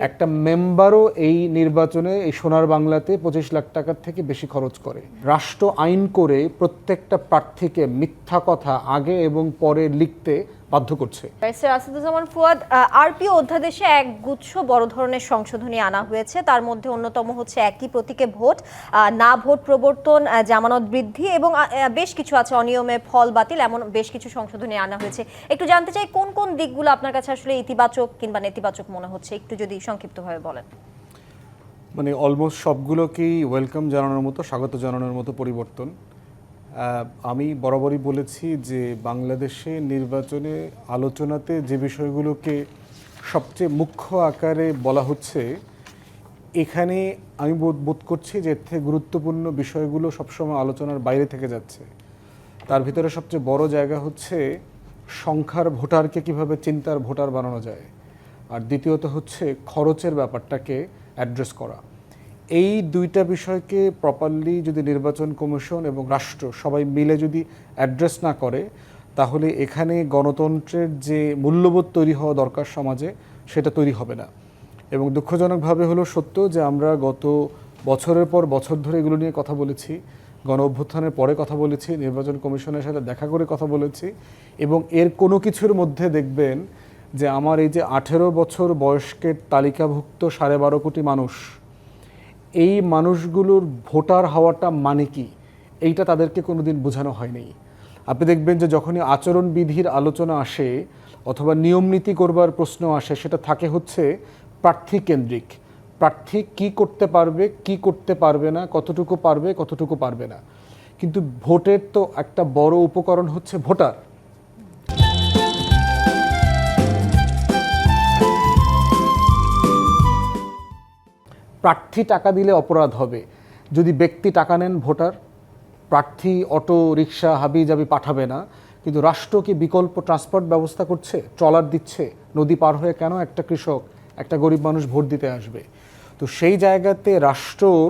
একটা মেম্বারও এই নির্বাচনে এই সোনার বাংলাতে পঁচিশ লাখ টাকার থেকে বেশি খরচ করে। রাষ্ট্র আইন করে প্রত্যেকটা প্রার্থীকে মিথ্যা কথা আগে এবং পরে লিখতে বাধ্য করছে। ব্যারিস্টার আসাদুজ্জামান ফুয়াদ আরপিও অধ্যাদেশে এক গুচ্ছ বড় ধরনের সংশোধনী আনা হয়েছে। তার মধ্যে অন্যতম হচ্ছে একই প্রতীকে ভোট না ভোট প্রবর্তন জামানত বৃদ্ধি এবং বেশ কিছু আছে অনিয়মে ফল বাতিল এমন বেশ কিছু সংশোধনী আনা হয়েছে। একটু জানতে চাই কোন কোন দিকগুলো আপনার কাছে আসলে ইতিবাচক কিংবা নেতিবাচক মনে হচ্ছে? একটু যদি সংক্ষিপ্তভাবে বলেন। মানে অলমোস্ট সবগুলোকেই ওয়েলকাম জানানোর মতো স্বাগত জানানোর মতো পরিবর্তন। আমি বরাবরই বলেছি যে বাংলাদেশে নির্বাচনে আলোচনাতে যে বিষয়গুলোকে সবচেয়ে মুখ্য আকারে বলা হচ্ছে, এখানে আমি বোধ বোধ করছি যে এর থেকে গুরুত্বপূর্ণ বিষয়গুলো সবসময় আলোচনার বাইরে থেকে যাচ্ছে। তার ভিতরে সবচেয়ে বড় জায়গা হচ্ছে সংখ্যার ভোটারকে কীভাবে চিন্তার ভোটার বানানো যায়। আর দ্বিতীয়ত হচ্ছে খরচের ব্যাপারটাকে অ্যাড্রেস করা। এই দুইটা বিষয়কে প্রপারলি যদি নির্বাচন কমিশন এবং রাষ্ট্র সবাই মিলে যদি অ্যাড্রেস না করে, তাহলে এখানে গণতন্ত্রের যে মূল্যবোধ তৈরি হওয়া দরকার সমাজে, সেটা তৈরি হবে না। এবং দুঃখজনকভাবে হলো সত্য যে আমরা গত বছরের পর বছর ধরে এগুলো নিয়ে কথা বলেছি, গণ অভ্যুত্থানের পরে কথা বলেছি, নির্বাচন কমিশনের সাথে দেখা করে কথা বলেছি এবং এর কোনো কিছুর মধ্যে দেখবেন যে আমার এই যে আঠেরো বছর বয়স্কের তালিকাভুক্ত সাড়ে বারো কোটি মানুষ এই মানুষগুলোর ভোটার হওয়াটা মানে কি? এইটা তাদেরকে কোনোদিন বোঝানো হয়নি। আপনি দেখবেন যে যখনই আচরণবিধির আলোচনা আসে অথবা নিয়ম নীতি করবার প্রশ্ন আসে, সেটা থাকে হচ্ছে প্রার্থী কেন্দ্রিক। প্রার্থী কি করতে পারবে, কি করতে পারবে না, কতটুকু পারবে কতটুকু পারবে না। কিন্তু ভোটের তো একটা বড় উপকরণ হচ্ছে ভোটার। প্রার্থী টাকা দিলে অপরাধ হবে। যদি ব্যক্তি টাকা নেন, ভোটার, প্রার্থী, অটো, রিক্সা হাবি জাবি পাঠাবে না। কিন্তু রাষ্ট্র কি বিকল্প ট্রান্সপোর্ট ব্যবস্থা করছে? ট্রলার দিচ্ছে? নদী পার হয়ে কেন একটা কৃষক, একটা গরিব মানুষ ভোট দিতে আসবে? তো সেই জায়গাতে রাষ্ট্রর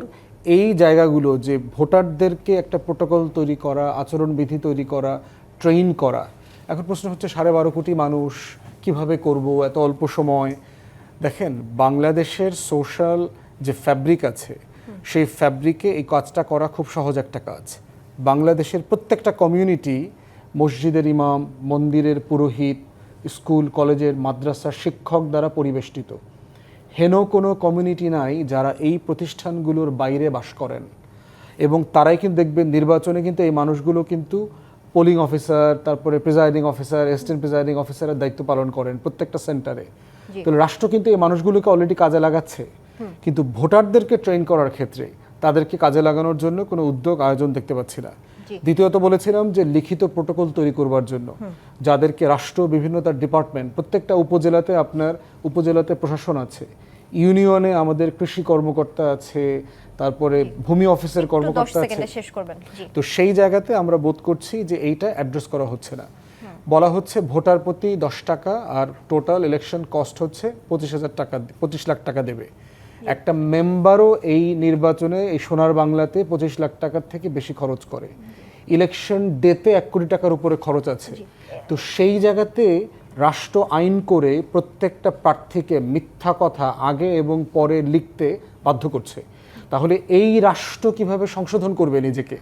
এই জায়গাগুলো যে ভোটারদেরকে একটা প্রোটোকল তৈরি করা, আচরণবিধি তৈরি করা ট্রেন করা, এখন প্রশ্ন হচ্ছে সাড়ে বারো কোটি মানুষ কীভাবে করব এত অল্প সময়? দেখেন, বাংলাদেশের সোশ্যাল যে ফ্যাব্রিক আছে সেই ফ্যাব্রিকে এই কাজটা করা খুব সহজ একটা কাজ। বাংলাদেশের প্রত্যেকটা কমিউনিটি মসজিদের ইমাম মন্দিরের পুরোহিত স্কুল কলেজের মাদ্রাসার শিক্ষক দ্বারা পরিবেষ্টিত। হেন কোনো কমিউনিটি নাই যারা এই প্রতিষ্ঠানগুলোর বাইরে বাস করেন। এবং তারাই কিন্তু দেখবেন নির্বাচনে কিন্তু এই মানুষগুলো কিন্তু পোলিং অফিসার তারপরে প্রিজাইডিং অফিসার অ্যাসিস্ট্যান্ট প্রিজাইডিং অফিসারের দায়িত্ব পালন করেন প্রত্যেকটা সেন্টারে। তাহলে রাষ্ট্র কিন্তু এই মানুষগুলোকে অলরেডি কাজে লাগাচ্ছে। কিন্তু ভোটারদেরকে ট্রেন করার ক্ষেত্রে তাদেরকে কাজে লাগানোর জন্য কোনো উদ্যোগ আয়োজন দেখতে পাচ্ছি না। দ্বিতীয়ত বলেছিলাম যে লিখিত প্রোটোকল তৈরি করবার জন্য যাদেরকে রাষ্ট্র বিভিন্ন তার ডিপার্টমেন্ট প্রত্যেকটা উপজেলাতে আপনার উপজেলাতে প্রশাসন আছে ইউনিয়নে আমাদের কৃষি কর্মকর্তা আছে তারপরে ভূমি অফিসের কর্মকর্তা আছে। তো সেই জায়গাতে আমরা বোধ করছি যে এইটা অ্যাড্রেস করা হচ্ছে না। বলা হচ্ছে ভোটার প্রতি দশ টাকা আর টোটাল ইলেকশন কস্ট হচ্ছে পঁচিশ হাজার টাকা পঁচিশ লাখ টাকা দেবে। একটা মেম্বারও এই নির্বাচনে এই সোনার বাংলাতে পঁচিশ লাখ টাকার থেকে বেশি খরচ করে। ইলেকশন ডেতে এক কোটি টাকার উপরে খরচ আছে। তো সেই জায়গাতে রাষ্ট্র আইন করে প্রত্যেকটা প্রার্থীকে মিথ্যা কথা আগে এবং পরে লিখতে বাধ্য করছে। তাহলে এই রাষ্ট্র কীভাবে সংশোধন করবে নিজেকে?